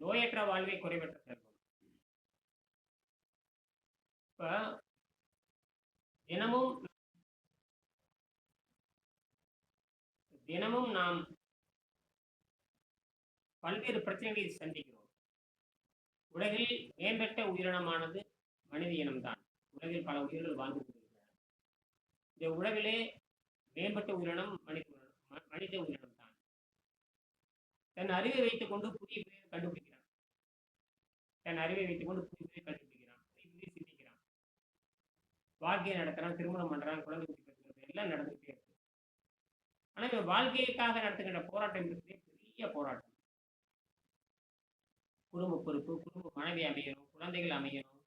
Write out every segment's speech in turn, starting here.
நோயற்ற வாழ்வை குறைவற்ற செல்வம் இப்ப தினமும் தினமும் நாம் பல்வேறு பிரச்சனைகளை சந்திக்கிறோம். உலகில் மேம்பட்ட உயிரினமானது மனித இனம்தான். உலகில் பல உயிர்கள் வாழ்ந்து கொண்டிருக்கின்றன. இந்த உலகிலே மேம்பட்ட உயிரினம் மனித உயிரினம் மனித உயிரினம் தான் தன் அறிவை வைத்துக் கொண்டு புதிய புதிய தன் அறிவை வைத்துக்கொண்டு கொண்டு புதிய கண்டுபிடிக்கிறான். புதிய சிந்திக்கிறான். வாழ்க்கையை நடத்துறான் திருமணம் பண்றான் குழந்தை குட்டி பெற்றுக்கிறது எல்லாம் நடந்துகிட்டே இருக்கு. ஆனா இவன் வாழ்க்கைக்காக நடத்துகின்ற போராட்டம் இருக்கிறதே பெரிய போராட்டம். குடும்ப பொறுப்பு குடும்ப மனைவி அமையணும் குழந்தைகள் அமையணும்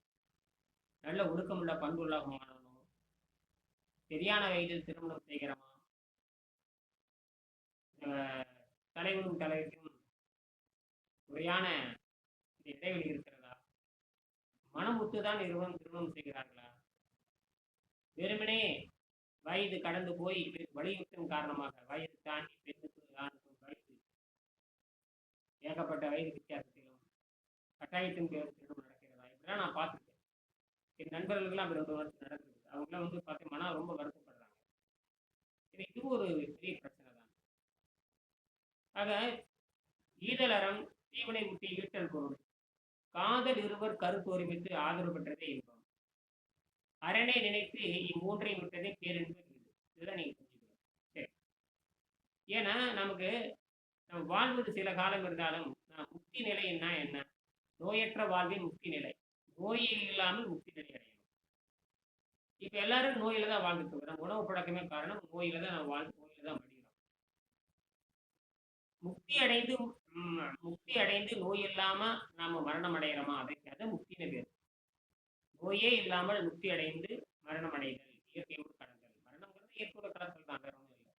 நல்ல ஒழுக்கமுள்ள பண்புள்ளாக மாறணும் சரியான வயதில் திருமணம் செய்கிறமா தலைவரும் தலைவருக்கும் முறையான இடைவெளி இருக்கிறதா? மனமுத்து தான் இருவரும் திருமணம் செய்கிறார்களா? வெறுமனே வயது கடந்து போய் வலியுறுத்தும் காரணமாக வயது தாண்டி பெண்ணுக்கு ஆணுக்கும் வயது. ஏகப்பட்ட வயது வித்தியாசத்திலும் கட்டாயத்தின் பேர் திருமணம் நடக்கிறதா? இப்படிலாம் நான் பார்த்துருக்கேன். என் நண்பர்களுக்கெல்லாம் அப்படி ரொம்ப வருஷம் நடக்குது அவங்களாம் வந்து பார்த்து மனம் ரொம்ப வருத்தப்படுறாங்க. இது ஒரு பெரிய பிரச்சனை தான். ஆக ஈதலறம் தீவனை ஊட்டி ஈட்டல் பொருள் காதல் இருவர் கருத்து ஒருமித்து ஆதரவு பெற்றதே இன்பம். அரணை நினைத்து இம்மூன்றையும் விட்டதே பேரின்பம் இது இதெல்லாம் நீங்க புரிஞ்சுக்கணும். சரி. ஏன்னா நமக்கு நம்ம வாழ்வது சில காலம் இருந்தாலும் நான் முக்தி நிலைன்னா என்ன நோயற்ற வாழ்வின் முக்தி நிலை. நோயே இல்லாமல் முக்தி நிலை அடையணும். இப்ப எல்லாரும் நோயில தான் வாழ்ந்துட்டு இருக்கிறோம் உணவு பழக்கமே காரணம் நோயில தான் நம்ம வாழ் நோயில தான் முக்தி அடைந்து முக்தி அடைந்து நோய் இல்லாம நாம மரணம் அடைகிறோமா அதுக்கு அது. பேர் நோயே இல்லாமல் முக்தி அடைந்து மரணம் அடைதல் இயற்கையோடு கடந்தல் மரணம்ங்கிறது இயற்கையோட கடத்தல் தான் வேற ஒன்றும் இல்லை.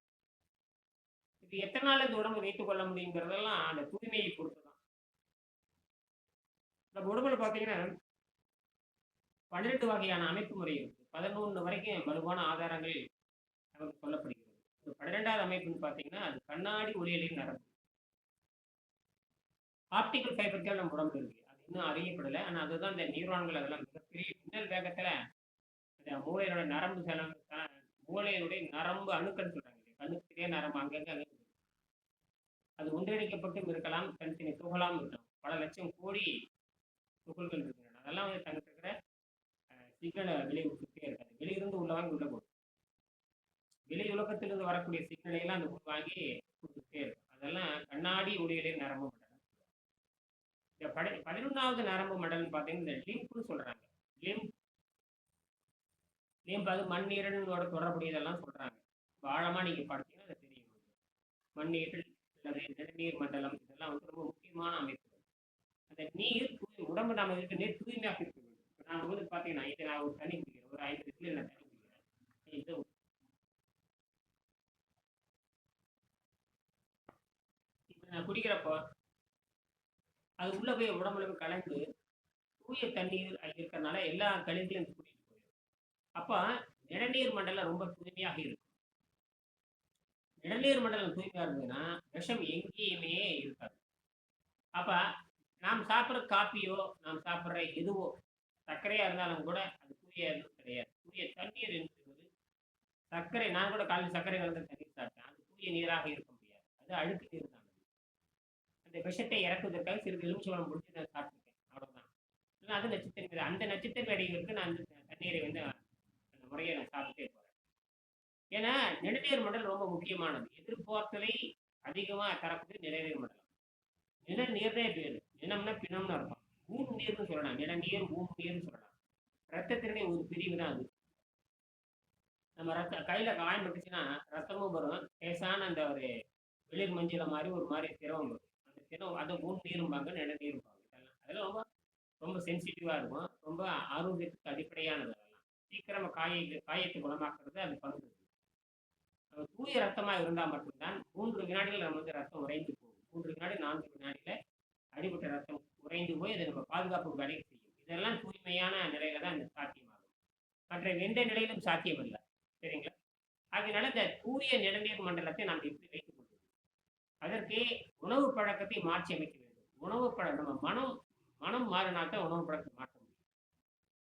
இது எத்தனை நாள் இந்த உடம்பு வைத்துக் கொள்ள முடியுங்கிறதெல்லாம் அந்த தூய்மையை பொறுத்து தான் நம்ம உடம்புல பார்த்தீங்கன்னா பன்னிரெண்டு வகையான அமைப்பு முறை இருக்கு. பதினொன்று வரைக்கும் வலுவான ஆதாரங்கள் நமக்கு சொல்லப்படுகிறது. பன்னிரெண்டாவது அமைப்புன்னு பார்த்தீங்கன்னா அது கண்ணாடி ஒளியலையும் நடக்கும். ஆப்டிக்கல் ஃபைபர்கள் நம்ம உடம்புல இருக்கு. அது இன்னும் அறியப்படலை. ஆனால் அதுதான் இந்த நியூரான்கள் அதெல்லாம் மிகப்பெரிய மின்னல் வேகத்தில் இந்த மூளையோட நரம்பு செல மூளையினுடைய நரம்பு அணுக்கள் சொல்றாங்க கண்ணுக்கு பெரிய நரம்பு அங்கங்கே அங்க அது ஒன்றிணைக்கப்பட்டும் இருக்கலாம் தனித்தனி துகளாம் இருக்கலாம். பல லட்சம் கோடி துகள்கள் இருக்கின்றன. அதெல்லாம் வந்து தங்கிட்டு இருக்கிற சிக்னலை வெளியே விட்டுட்டே இருக்காது. வெளியிருந்து உள்ள வாங்கி உள்ள போடும் வெளி உலகத்திலிருந்து வரக்கூடிய சிக்னலை எல்லாம் அந்த உள்வாங்கி கொடுத்துட்டே இருக்கும். அதெல்லாம் கண்ணாடி ஒளியிலே நரம்பு இந்த படி பதினொன்றாவது நரம்பு மண்டலம் பார்த்தீங்கன்னா இந்த லிம்ப்னு சொல்றாங்க. லிம்ப் லிம்ப் அது மண்ணீரனோட தொடர்புடையதெல்லாம் சொல்றாங்க. ஆழமாக ஆழமா நீங்க அது தெரியும். மண்ணீரல் அல்லது நெடுநீர் மண்டலம் இதெல்லாம் வந்து ரொம்ப முக்கியமான அமைப்புகள். அந்த நீர் தூய் உடம்பு நாம இருக்க நீர் தூய்மையாக இருக்க வேண்டும் இப்போ நான் வந்து பார்த்தீங்கன்னா இது நான் ஒரு தண்ணி குடிக்கிறேன். ஒரு ஐந்து லிட்டர் நான் தண்ணி குடிக்கிறேன். இது நான் குடிக்கிறப்போ அது உள்ள போய் உடம்புல போய் கலந்து தூய தண்ணீர் இருக்கிறதுனால எல்லா கழிவுகளையும் கூட்டிட்டு போயிடும். அப்போ நிலநீர் மண்டலம் ரொம்ப தூய்மையாக இருக்கும். நிலநீர் மண்டலம் தூய்மையாக இருந்ததுன்னா விஷம் எங்கேயுமே இருக்காது. அப்ப நாம் சாப்பிட்ற காப்பியோ நாம் சாப்பிட்ற எதுவோ சர்க்கரையா இருந்தாலும் கூட அது தூய கிடையாது. தூய தண்ணீர் என்பது சர்க்கரை நான் கூட காலையில் சர்க்கரை கலந்த தண்ணீர் சாப்பிட்டேன். அது தூய நீராக இருக்க முடியாது. அது அழுக்கு நீர் தான் இந்த விஷத்தை இறக்குவதற்காக சிறிது எலுமிச்சம்பழம் முடிச்சு நான் சாப்பிட்டுருக்கேன். அவ்வளோதான் அது நட்சத்திரம் அந்த நட்சத்திர அடைவதற்கு நான் அந்த தண்ணீரை வந்து அந்த முறையை நான் சாப்பிட்டே போறேன். ஏன்னா நிலநீர் மண்டலம் ரொம்ப முக்கியமானது. எதிர்பார்த்தலை அதிகமா தரக்கூடிய நிலநீர் மண்டலம். நிலநீர்னே பேர் நிலம்னா பிணம்னு அர்த்தம். ஊம் நீர்னு சொல்லலாம். நிலநீர் ஊம் நீர்னு சொல்லலாம். ரத்தத்தினுடைய ஒரு பிரிவு தான் அது. நம்ம ரத்த கையில காயம் பட்டுச்சுன்னா ரத்தமும் வரும். லேசான அந்த ஒரு வெளிர் மஞ்சள் மாதிரி ஒரு மாதிரி திரவம் வரும். அந்த அதை ஊம் நீரும்பாங்க நிலநீரும்பாங்க. இதெல்லாம் அதெல்லாம் ரொம்ப ரொம்ப சென்சிட்டிவா இருக்கும். ரொம்ப ஆரோக்கியத்துக்கு அடிப்படையானது அதெல்லாம். சீக்கிரமா காயை காயத்தை குணமாக்குறது அது பங்கு. தூய ரத்தமா இருந்தால் மட்டும்தான் மூன்று வினாடிகள் நம்ம வந்து ரத்தம் உறைந்து போகும். மூன்று வினாடி நான்கு வினாடியில அடிபட்ட ரத்தம் உறைந்து போய் அதை நம்ம பாதுகாப்பு வேலையை செய்யும். இதெல்லாம் தூய்மையான நிலையில தான் இந்த சாத்தியமாகும். மற்ற எந்த நிலையிலும் சாத்தியமில்லை. சரிங்களா? அதனால இந்த தூய நிலநீர் மண்டலத்தை நாம் எப்படி வைத்து அதற்கு உணவு பழக்கத்தை மாற்றி அமைக்க வேண்டும். உணவு பழக்கம் நம்ம மனம் மனம் மாறினாத்தான் உணவு பழக்கத்தை மாற்ற முடியும்.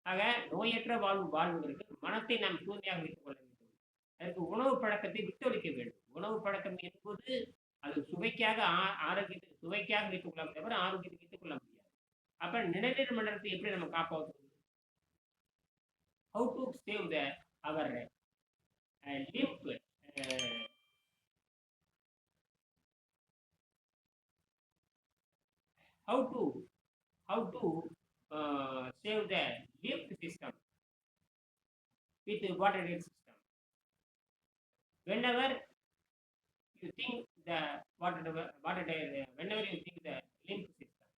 ஆக நோயற்ற வாழ்வு வாழ்வதற்கு மனத்தை நாம் தூய்மையாக வைத்துக் கொள்ள வேண்டும். அதற்கு உணவு பழக்கத்தை விட்டொழிக்க வேண்டும். உணவு பழக்கம் என்பது அது சுவைக்காக ஆ- ஆரோக்கியத்தை சுவைக்காக வைத்துக் கொள்ளலாம் தவிர ஆரோக்கியத்தை வைத்துக் கொள்ள முடியாது. அப்ப நிழநீர் மண்டலத்தை எப்படி நம்ம காப்பாற்றுவது how to save the our limb how to how to uh, save the lift system with the water system. Whenever you think the water water whenever you think the lymph system,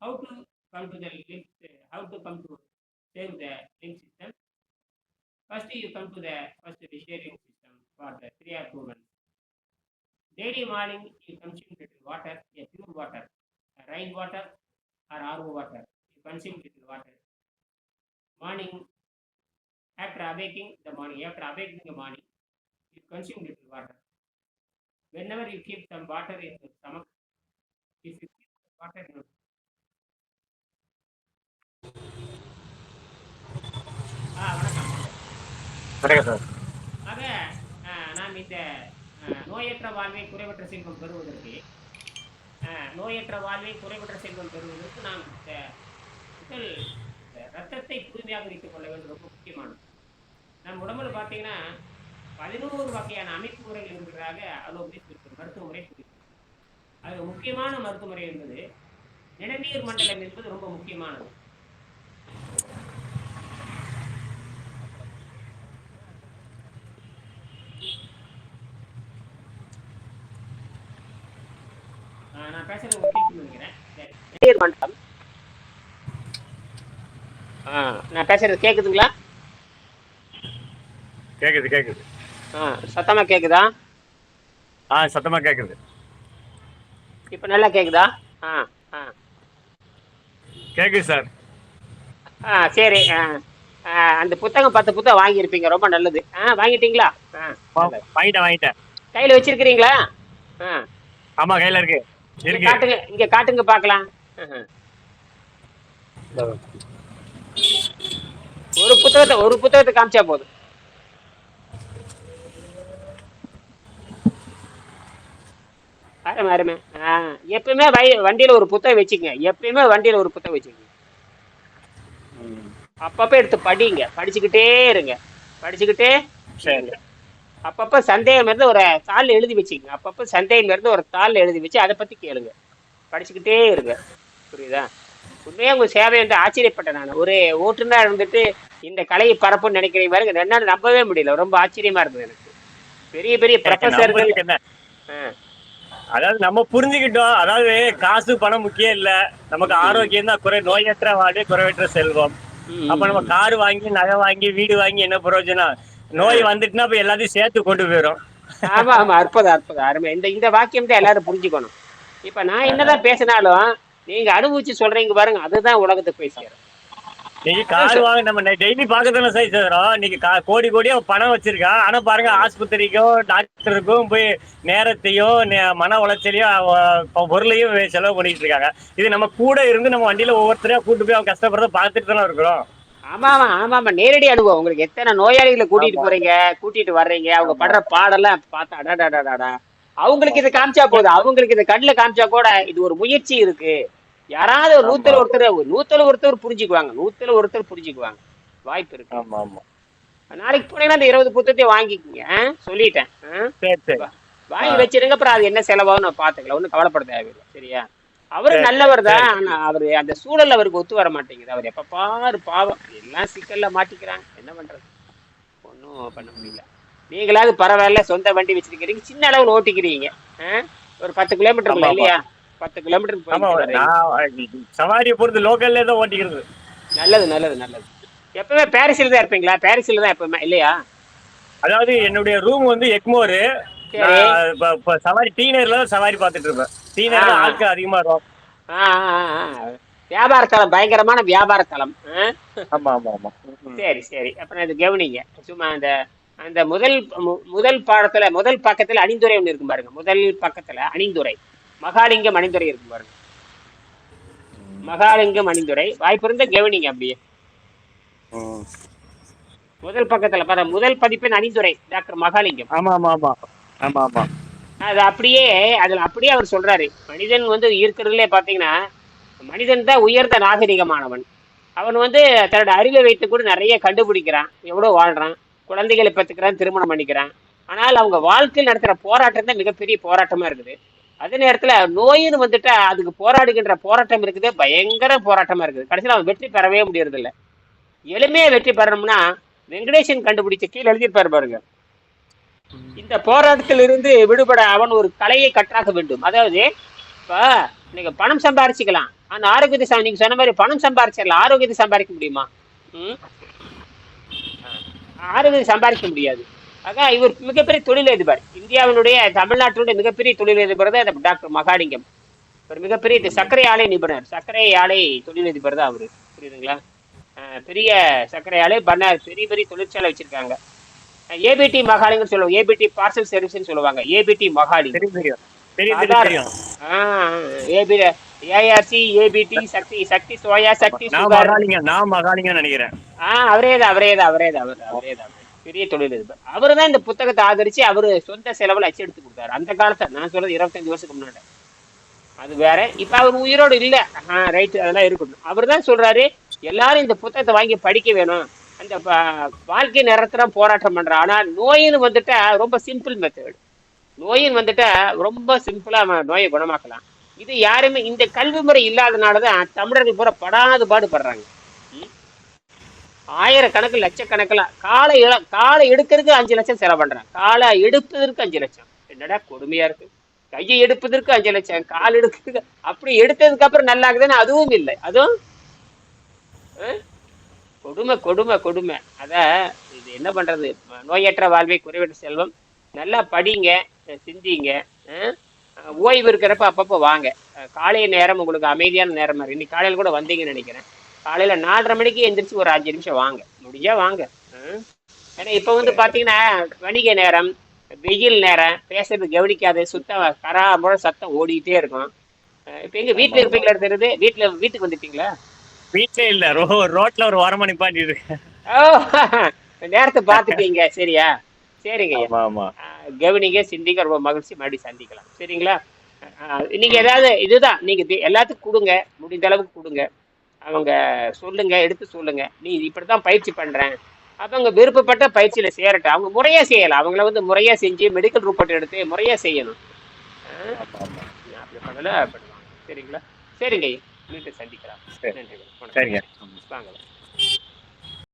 how to come to the lymph, how to come to save the lymph system? First you come to the first vegetarian system for the three months. Daily morning rain water or RO water. You consume little water. Morning, after awaking the morning, after awaking the morning, you consume little water. Whenever you keep some water in your stomach, if you keep water in your ஆக நாம் இந்த நோயற்ற வாழ்வை குறைவற்ற செல்வம் பெறுவதற்கு நோயற்ற வாழ்வை குறைபற்ற செல்வம் பெறுவதற்கு நாம் இந்த உடல் ரத்தத்தை தூய்மையாக வைத்துக் கொள்ள வேண்டும். ரொம்ப முக்கியமானது. நம் உடம்புல பார்த்தீங்கன்னா பதினோரு வகையான அமைப்பு முறைகள் இருக்கிறதாக அலோபதி இருக்கு மருத்துவ முறை சொல்லியிருக்கு. அது முக்கியமான மருத்துவ முறை என்பது நிலநீர் மண்டலம் என்பது ரொம்ப முக்கியமானது. நான் பேசுறது நினைக்கிறேன். ஆ நான் பேசுறது கேக்குதுங்களா? கேக்குது கேக்குது. ஆ சத்தமா கேக்குதா? ஆ சத்தமா கேக்குது. இப்போ நல்லா கேக்குதா? ஆ ஆ. கேக்குது சார். ஆ சரி ஆ அந்த புத்தகம் பத்து புத்தகம் வாங்கியிருப்பீங்க ரொம்ப நல்லது. ஆ வாங்கிட்டீங்களா? ஆ. வாங்கிட்டேன் வாங்கிட்டேன். கையில் வச்சிருக்கிறீங்களா? ஆ. ஆமா கையில இருக்கு இங்க இருக்கு. காட்டுங்க இங்க காட்டுங்க பார்க்கலாம். ஆஹா. ஒரு புத்தகத்தை ஒரு புத்தகத்தை காமிச்சா போதும். அருமை அருமை. ஆ எப்பயுமே வை வண்டியில ஒரு புத்தகம் வச்சுக்கங்க. எப்பயுமே வண்டியில ஒரு புத்தகம் வச்சுக்கங்க. அப்பப்போ எடுத்து படிங்க. படிச்சுக்கிட்டே இருங்க. படிச்சுக்கிட்டே சரி அப்பப்போ சந்தேகம் இருந்து ஒரு தாளில் எழுதி வச்சுக்கங்க அப்பப்போ சந்தேகம் இருந்து ஒரு தாளில் எழுதி வச்சு அதை பற்றி கேளுங்க. படிச்சுக்கிட்டே இருங்க. புரியுதா? உண்மையாக உங்கள் சேவை என்று ஆச்சரியப்பட்டேன் நான். ஒரு ஓட்டுநராக இருந்துட்டு இந்த கலையை பரப்புன்னு நினைக்கிறீங்க பாருங்க என்னால் நம்பவே முடியல. ரொம்ப ஆச்சரியமா இருந்தது எனக்கு. பெரிய பெரிய ப்ரொஃபஸர்கள் அதாவது நம்ம புரிஞ்சுக்கிட்டோம். அதாவது காசு பணம் முக்கியம் இல்ல. நமக்கு ஆரோக்கியம் தான். குறை நோயற்ற வாழ்வே குறைவற்ற செல்வம். அப்ப நம்ம கார் வாங்கி நகை வாங்கி வீடு வாங்கி என்ன பிரயோஜனம்? நோய் வந்துட்டுனா அப்ப எல்லாத்தையும் சேர்த்து கொண்டு போயிடும் ஆமா ஆமா அற்புதம் அற்புதம் அருமை. இந்த இந்த வாக்கியம் தான் எல்லாரும் புரிஞ்சுக்கணும். இப்ப நான் என்னதான் பேசினாலும் நீங்க அனுபவிச்சு சொல்றீங்க பாருங்க அதுதான் உலகத்துக்கு போய் சேரும். நீங்க கார் வாங்க நம்ம டெய்லி பாக்கதானே சார் செய்றோம் நீங்க கோடி கோடியா பணம் வச்சிருக்கான் ஆனா பாருங்க ஆஸ்பத்திரிக்கும் டாக்டருக்கும் போய் நேரத்தையும் மன உளைச்சலையும் பொருளையும் செலவு பண்ணிட்டு இருக்காங்க. இது நம்ம கூட இருந்து நம்ம வண்டியில ஒவ்வொருத்தரையா கூட்டு போய் அவங்க கஷ்டப்படுறத பார்த்துட்டு தானே இருக்கிறோம். ஆமா ஆமா ஆமா ஆமா. நேரடி அனுபவம். உங்களுக்கு எத்தனை நோயாளிகளை கூட்டிட்டு. போறீங்க கூட்டிட்டு வர்றீங்க அவங்க. படுற பாடெல்லாம் பார்த்தா அடாடாடாடா அவங்களுக்கு இது காமிச்சா போதும். அவங்களுக்கு இது கண்ணுல காமிச்சா கூட இது ஒரு முயற்சி இருக்கு. யாராவது ஒரு நூத்துல. ஒருத்தர் ஒரு நூத்துல ஒருத்தர் புரிஞ்சுக்குவாங்க. நூத்துல ஒருத்தர் புரிஞ்சுக்குவாங்க. வாய்ப்பு இருக்கு. ஆமா ஆமா. நாளைக்கு போனீங்கன்னா அந்த இருபது புத்தகத்தையும் வாங்கிக்கங்க? சொல்லிட்டேன். வாங்கி. வச்சிருங்க. அப்புறம் அது என்ன செலவாகும் நான் பாத்துக்கலாம் ஒன்றும் கவலைப்பட தேவையில்லை. சரியா? அவரு நல்லவர் தான். ஆனா அவரு அந்த சூழல் அவருக்கு ஒத்து வர மாட்டேங்குது. அவர் எப்ப பாரு பாவம். எல்லாம் சிக்கல்ல மாட்டிக்கிறாங்க. என்ன பண்றது? ஒன்றும் பண்ண முடியல. நீங்களாவது பரவாயில்ல சொந்த வண்டி வச்சிருக்கிறீங்க. சின்ன அளவில் ஓட்டிக்கிறீங்க? ஒரு பத்து கிலோமீட்டர். இல்லையா? பத்து கிலோமீட்டர் சவாரியை பொறுத்து லோக்கல்ல தான் ஓட்டிக்கிறது. நல்லது நல்லது நல்லது. எப்பவுமே பாரிஸ்ல தான் இருப்பீங்களா? பாரிஸ்ல தான் எப்பவுமே இல்லையா? அதாவது என்னுடைய ரூம் வந்து எக்மோரு இப்ப- சவாரி டீனர்ல தான் சவாரி பார்த்துட்டு இருப்பேன். டீனர்ல ஆ. ஆட்கள் அதிகமா இருக்கும். ஆ, ஆ, ஆ, ஆ. வியாபார தலம் பயங்கரமான வியாபார தலம் ஆ? ஆமா ஆமா ஆமா. சரி சரி. அப்புறம் இது கவனிங்க. சும்மா அந்த அந்த முதல் முதல் பாடத்துல முதல் பக்கத்துல அணிந்துரை ஒன்று இருக்கும் பாருங்க. முதல் பக்கத்துல அணிந்துரை. மகாலிங்கம் அணிந்துரை இருக்கும் பாருங்க. மகாலிங்கம் அணிந்துரை. வாய்ப்பிருந்த கவனிங்க அப்படியே. முதல் பக்கத்துல பாரு முதல் பதிப்பின் அணிந்துரை டாக்டர் மகாலிங்கம். ஆமா ஆமா ஆமா. ஆமா ஆமா அது அப்படியே அதுல அப்படியே அவர் சொல்றாரு மனிதன் வந்து இருக்கிறதுலே பாத்தீங்கன்னா மனிதன் தான் உயர்ந்த நாகரிகமானவன். அவன் வந்து தன்னோட அறிவை வைத்து கூட நிறைய கண்டுபிடிக்கிறான். எவ்வளவு வாழ்றான் குழந்தைகளை பெற்றுக்கிறான் திருமணம் பண்ணிக்கிறான். ஆனால் அவங்க வாழ்க்கையில் நடத்துற போராட்டம் தான் மிகப்பெரிய போராட்டமா இருக்குது. அதே நேரத்துல நோயின்னு வந்துட்டா அதுக்கு போராடுகின்ற போராட்டம் இருக்குது பயங்கர போராட்டமா இருக்குது. கடைசியில் அவன் வெற்றி பெறவே முடியறதில்ல. எளிமையா வெற்றி பெறணும்னா வெங்கடேசன் கண்டுபிடிச்ச கீழே எழுதிருப்பாரு பாருங்க. இந்த போராட்டத்தில் இருந்து விடுபட அவன் ஒரு கலையை கற்றாக வேண்டும். அதாவது இப்போ நீங்க பணம் சம்பாரிச்சுக்கலாம். ஆனா ஆரோக்கியத்தை நீங்க சொன்ன மாதிரி பணம் சம்பாரிச்சிடலாம் ஆரோக்கியத்தை சம்பாதிக்க முடியுமா? ம்? ஆரோக்கியத்தை சம்பாதிக்க முடியாது. ஆக இவர் மிகப்பெரிய தொழிலதிபர். இந்தியாவினுடைய தமிழ்நாட்டினுடைய மிகப்பெரிய தொழிலதிபர் தான் டாக்டர் மகாலிங்கம். ஒரு மிகப்பெரிய இந்த சர்க்கரை ஆலை நிபுணர். சர்க்கரை ஆலை தொழிலதிபர் தான் அவர். புரியுதுங்களா? பெரிய சர்க்கரை ஆலை பண்ண பெரிய பெரிய தொழிற்சாலை வச்சிருக்காங்க. ஏபிடி மகாலிங்கம் சொல்லுவாங்க. ஏபிடி பார்சல் சர்வீஸ்னு சொல்லுவாங்க. ஏபிடி மகாலிங்கம். தெரியும் தெரியும். தெரியும் அதான். தெரியும் AB ARC ABT Sakthi Sakthi soya Sakthi நான் மகாலிங்க நான் மகாலிங்க நினைக்கிறேன். ஆ அவரே தான் அவரே தான் அவரே தான் அவர் அவரே தான் பெரிய தொழிலதிபர் அவர் தான் இந்த புத்தகத்தை ஆதரிச்சு அவர் சொந்த செலவுல அச்சு எடுத்து கொடுத்தாரு. அந்த காலத்தை நான் சொல்றது இருபத்தஞ்சு வருஷத்துக்கு முன்னாடி. அது வேற. இப்ப அவர் உயிரோடு இல்ல. ஆ ரைட் அதெல்லாம் இருக்கட்டும். அவர் தான் சொல்றாரு எல்லாரும் இந்த புத்தகத்தை வாங்கி படிக்க வேணும். அந்த வாழ்க்கை நேரத்துல போராட்டம் பண்றான் ஆனா நோயின்னு வந்துட்டா ரொம்ப சிம்பிள் மெத்தட் நோயின்னு வந்துட்டா ரொம்ப சிம்பிளா நோயை குணமாக்கலாம். இது யாருமே இந்த கல்வி முறை இல்லாதனாலதான் தமிழர்கள் பூரா படாது பாடுபடுறாங்க ஆயிரக்கணக்கு லட்சக்கணக்கில் காலை இழ காலை எடுக்கிறதுக்கு அஞ்சு லட்சம் செலவு பண்றாங்க. காலை எடுப்பதற்கு அஞ்சு லட்சம். என்னடா கொடுமையா இருக்கு. கையை எடுப்பதற்கு அஞ்சு லட்சம். கால் எடுக்கிறதுக்கு அப்படி எடுத்ததுக்கு அப்புறம் நல்லா இருக்குதுன்னு அதுவும் இல்லை. அதுவும்? அஹ்? கொடுமை கொடுமை கொடுமை. அத இது என்ன பண்றது? நோயற்ற வாழ்வை குறைவற்ற செல்வம். நல்லா படிங்க சிந்திங்க ஓய்வு இருக்கிறப்ப அப்பப்போ வாங்க. காலை நேரம் உங்களுக்கு அமைதியான நேரம் இன்னைக்கு காலையில் கூட வந்தீங்கன்னு நினைக்கிறேன். காலையில நாலரை மணிக்கு எந்திரிச்சு ஒரு அஞ்சு நிமிஷம் வாங்க. முடிஞ்சா வாங்க? ஏன்னா இப்போ வந்து பாத்தீங்கன்னா வணிக நேரம் வெயில் நேரம் பேசுறது கவனிக்காத சுத்தம் கராமுறை சத்தம் ஓடிக்கிட்டே இருக்கும். இப்போ எங்க வீட்டுல இருப்பீங்களா தெரியுது? வீட்டுல வீட்டுக்கு வந்துட்டீங்களா? வீட்ல இல்ல. ரோ ரோட்ல ஒரு வாரமா நிப்பாட்டிட்டு இருக்கேன். ஓ நேரத்தை பார்த்துட்டீங்க சரியா? சரிங்க. ஆமா கவனிங்க சிந்திங்க. ரொம்ப மகிழ்ச்சி. மறுபடியும் சந்திக்கலாம். சரிங்களா? நீங்க ஏதாவது இதுதான். நீங்க எல்லாத்துக்கும் கொடுங்க. முடிந்த அளவுக்கு கொடுங்க. அவங்க சொல்லுங்க எடுத்து சொல்லுங்க. நீ இப்படித்தான் பயிற்சி பண்றேன். அவங்க விருப்பப்பட்ட பயிற்சியில சேரட்டும். அவங்க முறையா செய்யலாம். அவங்கள வந்து முறையா செஞ்சு மெடிக்கல் ரிப்போர்ட் எடுத்து முறையா செய்யணும். அப்படி பண்ணல சரிங்களா? சரிங்க மீண்டும் சந்திக்கலாம். நன்றி. சரிங்க வாங்க